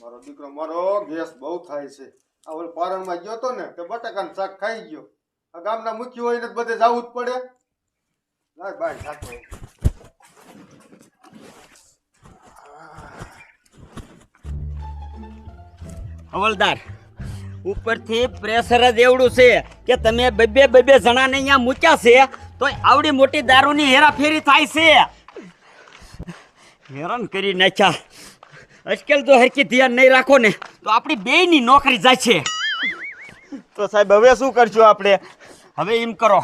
મારો દીકરો, મારો ગેસ બહુ થાય છે. આ ઓલ પારણમાં ગયો તો ને તે બટાકાનું શાક ખાઈ ગયો. આ ગામના મુખ્ય હોય ને બધે જવું જ પડે. લાય બાય જાતો હવલદાર, ઉપરથી પ્રેશર જ એવડું છે કે તમે બબે બબે જણાને અહીંયા મૂક્યા છે તો આવડી મોટી દારૂની હેરાફેરી થાય છે. હેરાન કરી નાખ્યા. અજકેલ જો હરકી ધ્યાન નહીં રાખો ને તો આપણી બેયની નોકરી જાય છે. તો સાહેબ હવે શું કરશું આપણે? હવે એમ કરો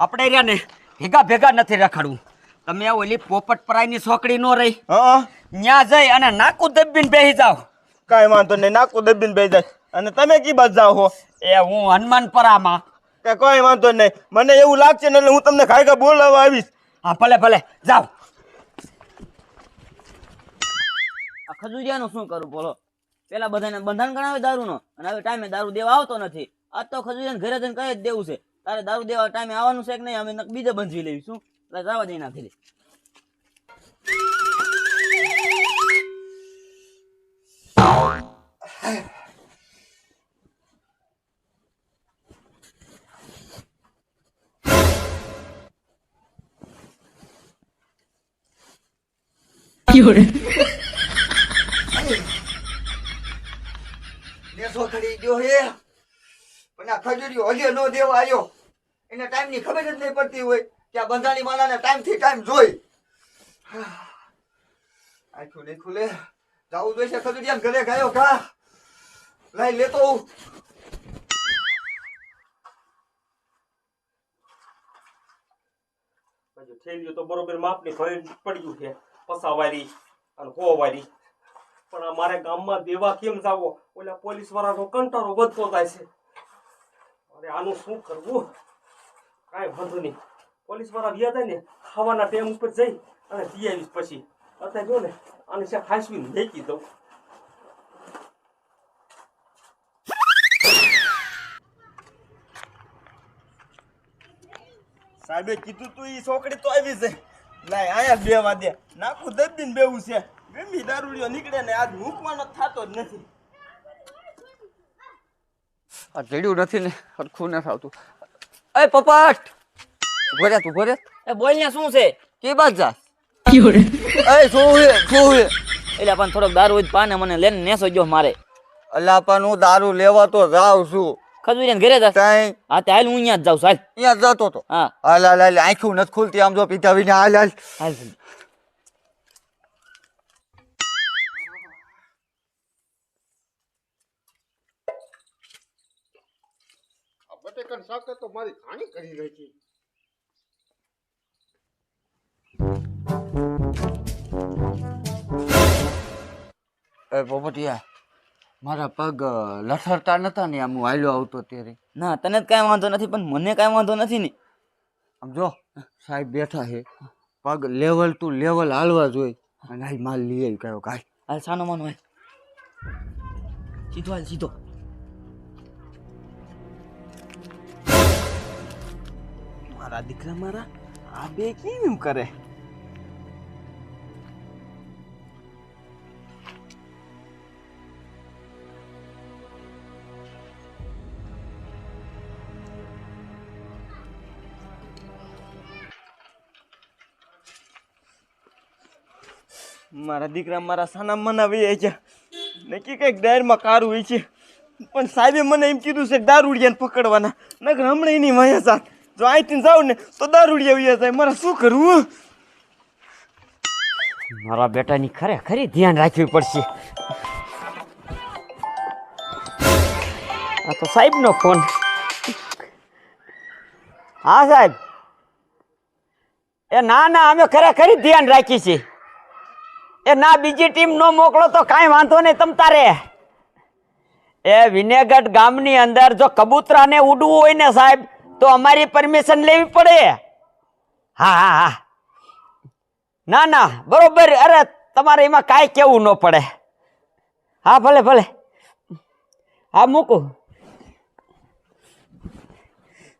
આપણે રહ્યા ને ભેગા ભેગા નથી રખાડવું. તમે ઓલી પોપટ પરાઈની છોકરી નો રહી. ન્યા જઈ અને નાકું દબીને બેસી જાવ કાંઈ વાંધો નહીં નાખું દબીને બેસી જાય. અને તમે કી બસ જાઓ હો? એ હું હનુમાનપરામાં. કે કોઈ વાંધો નહીં. મને એવું લાગશે ને એટલે હું તમને ખાઈ બોલાવવા આવીશ. હા ભલે ભલે જાઓ. ખજૂરિયાનું શું કરું બોલો? પેલા બધાને બંધન ગણાવે દારૂનો. અને હવે ટાઈમે દારૂ દેવા આવતો નથી. આજ તો ખજૂરિયાને ઘરે જઈને કહી જ દેવું છે. તારે દારૂ દેવા ટાઈમે આવવાનું છે કે નહીં? અમે બીજે બંધવી લેવી. એટલે જવા દઈ નાખી નેસો કરી ગયો હે. પણ આ ખજૂરીઓ હજી નો દેવા આવ્યો એને ટાઈમની ખબર જ નહીં પડતી હોય કે આ બંધાણી માલાને ટાઈમથી ટાઈમ જોઈ. આખું નહીં ખુલે જવું જોઈશે ખજૂરિયા ઘરે ગયો કા? લઈ લેતો હું. થેલીઓ તો બરોબર માપની ભરી પડ્યું છે. પસાવારી અને હોવારી. પણ અમારે ગામમાં દેવા કેમ જાવો? ઓલા પોલીસ વાળાનો કંટાળો વધતો જાય છે. અરે, આનું શું કરવું? કાંઈ વાંધો નહીં. પોલીસવાળા વ્યા જાય ને, ખાવાના ટાઈમ ઉપર જઈ અને પી આવીશ પછી. અત્યારે જો ને, આને છે ખાસવીને મેકી દઉં. સાહેબે કીધું તું એ છોકરી તો આવી છે. લાય, આયા બે વાદે નાખું દબીને બેવું છે. ગમી દારૂડિયો નીકળે ને આજ મૂકવાનો થતો જ નથી. આ જડ્યું નથી ને સરખું નથી આવતું. એ પપાટ! ઊભો રે તું ઊભો રે. એ બોલ ને શું છે? કે બાદ જા? એ શું હે શું હે એટલે પણ થોડોક દારૂ હોય પાને મને લઈને નેસો જો મારે. અલ્લા પણ હું દારૂ લેવા તો જાઉં છું. ખજૂરિયાને ઘરે જા. ત્યાં હા તે હાલ હું અહીંયા જ જાઉં સાહેબ હાલ. અહીંયા જતો તો? હા. હાલ હાલ હાલ આંખું નથી ખુલતી આમ જો પીધા વિના. હાલ. હાલ હાલ. જલ્દી. સાકર તો મારી ઘાણી કરી નાખી. એ પોપટિયા મારા પગ લથડતા નતા ને આમ હું હાલ્યો આવતો ત્યારે. ના તને જ કાંઈ વાંધો નથી પણ મને કાંઈ વાંધો નથી ને. આમ જો સાહેબ બેઠા છે. પગ લેવલ ટુ લેવલ હાલવા જોઈએ. અને હાલ માલ લઈ આવી કયો કાંઈ. હાલ સાનો માનો હાલ. સીધો હાલ સીધો. મારા દીકરા મારા, આ બે કેમ કરે? મારા દીકરા મારા સાના મનાવી છે નક્કી કંઈક ડાયરમાં કાર હોય છે. પણ સાહેબે મને એમ કીધું છે દારૂડિયાને પકડવાના. નગર હમણાં એની માયા સાથ જો અહીંથી જાઉં ને તો દારૂડી આવી જાય. મારે શું કરવું? મારા બેટાની ખરેખરી ધ્યાન રાખવી પડશે. આ તો સાહેબનો ફોન. હા, સાહેબ. એ ના ના, અમે ખરેખરી ધ્યાન રાખીએ છીએ એ ના, બીજી ટીમ નો મોકલો તો કાંઈ વાંધો નહીં તમ તારે. એ વિનેગઢ ગામની અંદર જો કબૂતરાને ઉડવું હોય ને સાહેબ તો અમારી પરમિશન લેવી પડે? હા હા હા. ના ના, બરોબર. અરે, તમારે એમાં કાંઈ કેવું ન પડે. હા, ભલે ભલે. હા, મૂકું.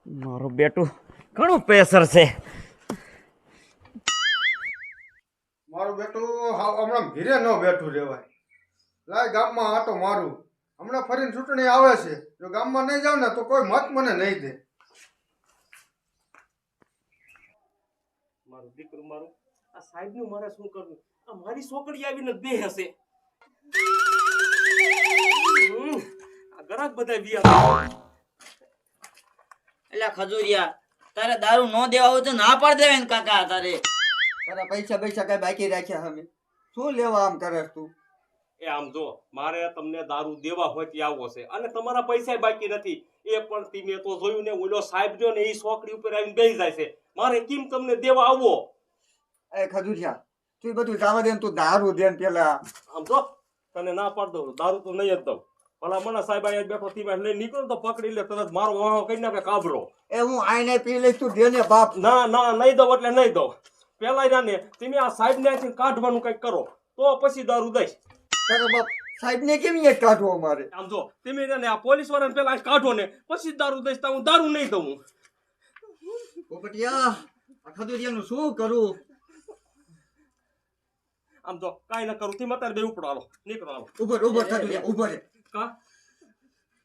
મારું બેટું ઘણું પ્રેશર છે. મારું બેટું હમણાં ઘીરે ન બેઠું રહેવાય. લાય ગામમાં આટો મારું. હમણાં ફરીને ચૂંટણી આવે છે. જો ગામમાં નહીં જાવ ને તો કોઈ મત મને નહીં દે. મારું દીકરું મારું આ સાહેબનું મારે શું કરવું? આ મારી છોકરી આવીને બે હશે. આ ગરાક બધા વિયા એટલે ખજુરિયા તારે દારૂ ન દેવા હોય તો ના પાડ દેવે ને કાકા તારે. તારા પૈસા પૈસા કઈ બાકી રાખ્યા અમે શું લેવા આમ કરે તું? એ આમ જો મારે તમને દારૂ દેવા હોય ત્યાં આવો છે. અને તમારા પૈસા બાકી નથી. એ પણ તમે તો જોયું ને ઓલો સાહેબ જો ને એ છોકરી ઉપર આવીને બેસી જાય છે. મારે કેમ તમને દેવા આવો? એ ખજુરિયા તું બધું જવા દે તું દારૂ દે પેલા. આમ જો તને ના પાડ દઉં દારૂ તો નહીં જ દઉં. ભલા મને સાહેબ અહીંયા બેઠો થી લઈ નીકળો તો પકડી લે તરત મારો વાહો કરી નાખે કાબરો. એ હું આઈને પી લઈશ તું દે ને બાપ. ના ના નહીં દઉં એટલે નહીં દઉં. પેલા ને તમે આ સાહેબ ને કાઢવાનું કંઈક કરો તો પછી દારૂ દઈશ. તારા બાપ સાહેબ ને કેમ અહીંયા કાઢવો અમારે? આમ જો તમે આ પોલીસ વાળાને પેલા કાઢો ને પછી દારૂ દઈશ તો હું દારૂ નહીં દઉં. પોપટિયા આ ખદુરિયાનું શું કરું? આમ તો કાંઈ ના કરું થી મતાર બે ઉપડો હાલો નીકળો હાલો. ઉભર ઉભર ખદુરિયા ઉભર. રે કા?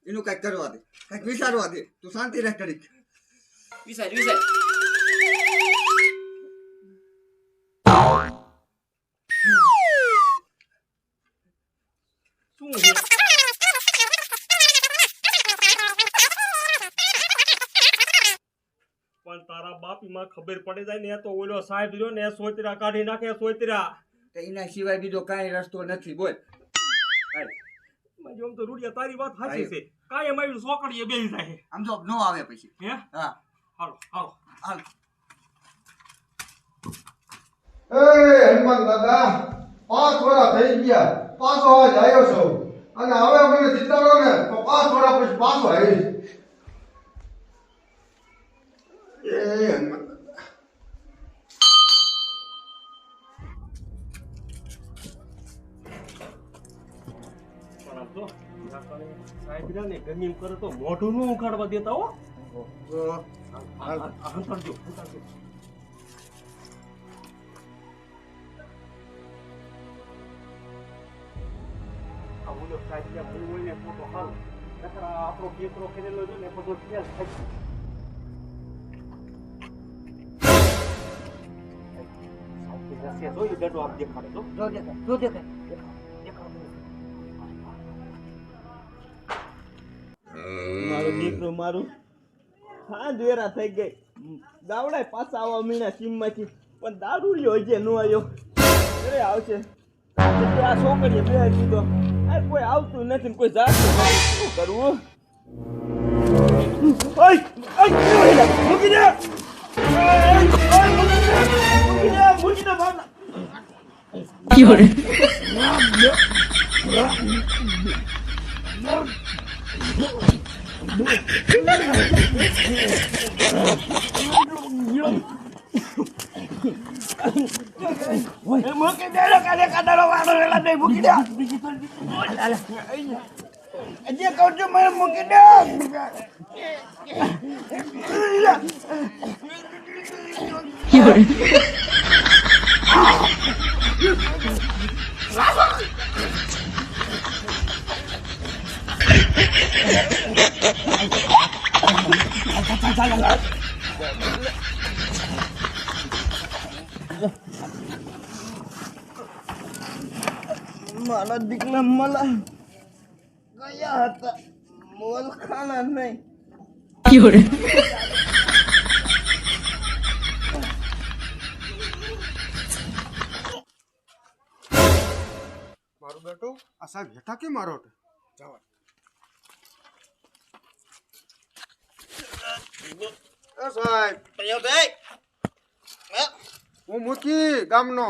એનું કાંઈક કરવા દે કાંઈક વિચારવા દે તું શાંતિ રાખ કરી વિચાર વિસાર તારા ખબર પડી જાય ને તો ઓલો સાહેબ રહ્યો ને સોતરા કાઢી નાખે સોતરા તો એના સિવાય બીજો કાંઈ રસ્તો નથી બોલ. આમ તો રૂડિયા તારી વાત સાચી છે. કાંઈ એમાં સોકડીએ બેસી જાય. આમ જો નો આવે પછી. હે? હા. હાલો હાલો. હાલ. એ હનુમાન દાદા પાંચ વર્ષ થઈ ગયા. પાછો આજ આવ્યો છો. અને હવે મને જીતાડો ને તો પાંચ વર્ષ પછી પાછો આવીશ. એમ કરે તો મોઢું નું ઉખાડવા દેતા હો. હંતરજો હંતરજો આ ઓલો સાહેબ ત્યાં ભૂલ હોય ને તો તો નકર આપણો દીકરો કરેલો છે ને બધો ફેલ થાય. છે. સાહેબ કે રસ્તે જોઈ દડો આમ દેખાડે. દીકરું મારું હા વેરા થઈ ગઈ ગાવડાય પાછા આવવા મીણા સીમમાંથી પણ દારૂડિયો હજી ન આવ્યો અરે આવશે આ છોકરીએ બે કીધો આ કોઈ આવતું નથી ને કોઈ જાતું શું કરવું દે દે ભાવના મૂકી દે લો કાલે કાદારો વાળો રેલા નહીં મૂકી દે હજી કહું છું મને મૂકી દે મારા દીકરા मला ગયા હતા. મોલખાના નહીં. મારું બેટો આ સાહેબ હેઠા કેમ મારો જવા. સાહેબ. હું મૂકી ગામનો.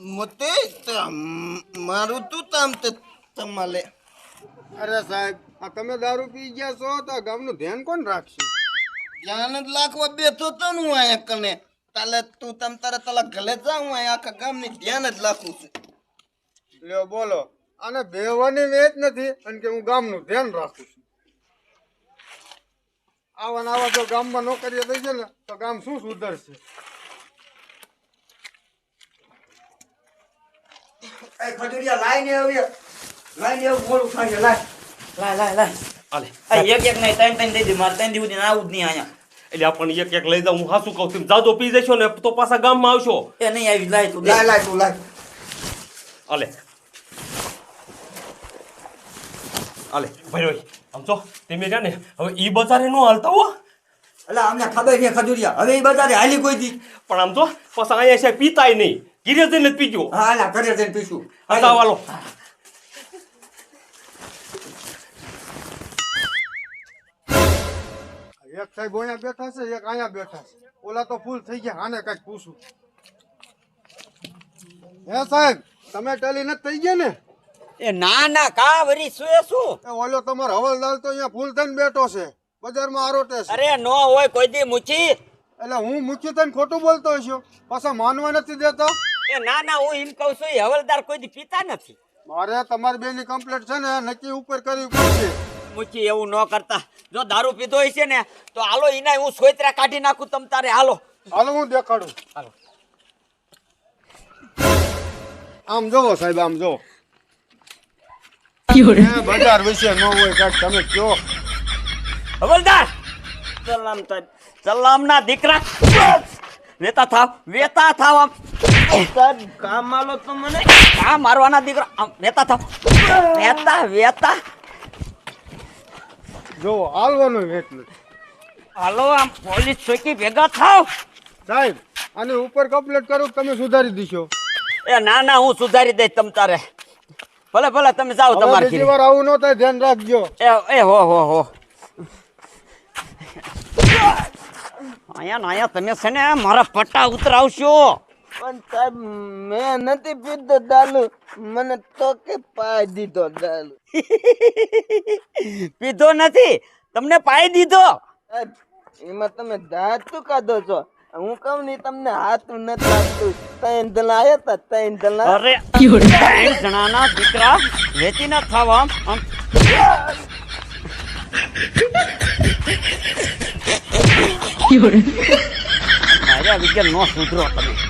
મતે મારું તું તામ તમાલે. અરે સાહેબ આ તમે દારૂ પી ગયા છો તો ગામનું ધ્યાન કોણ રાખશે? ધ્યાન જ લાખવા બેઠો તો હું અહીંયા કને. તાલે તું તમ તારે તાલા ગલે જાઉં અહીંયા આખા ગામની ધ્યાન જ લાખું છું. લ્યો બોલો. અને બેવાની વેચ નથી અને કે હું ગામનું ધ્યાન રાખું છું. આવા આવા જો ગામમાં નોકરીઓ થઈ છે ને તો ગામ શું સુધરશે? એ ખજૂરિયા લાઈને હવે લાઈને હવે મોડું થાય લાય. લાય લાય લાય. એક એક નહીં ત્રણ ત્રણ દઈ દે મારે ત્રણ દિવસ આવું જ નહીં અહીંયા. એટલે આપણને એક એક લઈ જાઉં. હું હાસું કહું છું. જાજો પી જશો ને તો પાછા ગામમાં આવશો. એ નહીં આવી લાય તું લાય લાય. તું લાય. અલે અલે ભાઈ ભાઈ આમ તો તમે રહ્યા ને હવે ઈ બજારે નો હાલતા હો. એટલે અમને ખબર છે ખજુરિયા. હવે એ બજારે હાલી કોઈ દી. પણ આમ તો પાછા અહીંયા છે પીતાય નહીં. ગીરે જઈને જ પીજો હા લા ઘરે જઈને પીશું હતા વાલો એક સાહેબ અહીંયા બેઠા છે એક અહીંયા બેઠા છે. ઓલા તો ફૂલ થઈ ગયા આને કંઈક પૂછું. હે સાહેબ તમે ટેલી નથી થઈ ગયા ને? એ ના ના કા વરી શું એ શું? એ ઓલો તમારો હવલદાર તો અહીંયા ફૂલ થઈને બેઠો છે બજારમાં આરોટે છે. અરે નો હોય કોઈ દી મૂછી એટલે હું મુખ્ય થઈને ખોટું બોલતો છું પાછા માનવા નથી દેતો? એ ના ના હું એમ કહું છું એ હવલદાર કોઈ દી પીતા નથી. મારે તમારી બેની કમ્પ્લેટ છે ને નક્કી ઉપર કરવી પડશે. મુચી એવું ન કરતા. જો દારૂ પીધો હોય છે ને તો હાલો એના હું સોયત્રા કાઢી નાખું તમ તારે. હાલો. હાલો હું દેખાડું. આમ જોવો સાહેબ આમ જોવો. બજાર વિશે ન હોય કાંઈક તમે કયો હવલદાર! સલામ તાર સલામ ના દીકરા. વેતા થાવ વેતા થાવ આમ. કામ આલો તો મને. આ મારવાના દીકરા. આમ વેતા થાવ. વેતા વેતા. જો હાલવાનું એટલું હાલો આમ પોલીસ ચોકી ભેગા થાવ. સાહેબ આની ઉપર કમ્પ્લેટ કરું તમે સુધારી દીશો. એ ના ના હું સુધારી દઈશ તમ તારે. ભલે ભલે તમે જાઓ તમારે બીજી વાર આવું ન થાય ધ્યાન રાખજો. એ એ હો હો હો. અહીંયા ને અહીંયા તમે છે ને મારા પટ્ટા ઉતરાવશો. પણ સાહેબ મેં નથી પીધો દાલુ. મને તો કે પાઈ દીધો દાલુ. પીધો નથી. તમને પાઈ દીધો. સાહેબ એમાં તમે ધાતુ કાઢો છો? હું કહું નહીં તમને હાથું નથી આપતું. ત્રણ જણા આવ્યા હતા ત્રણ જણા. અરે ત્રણ જણાના દીકરા વેચી ના થવા વગર નો સુધરો તમે.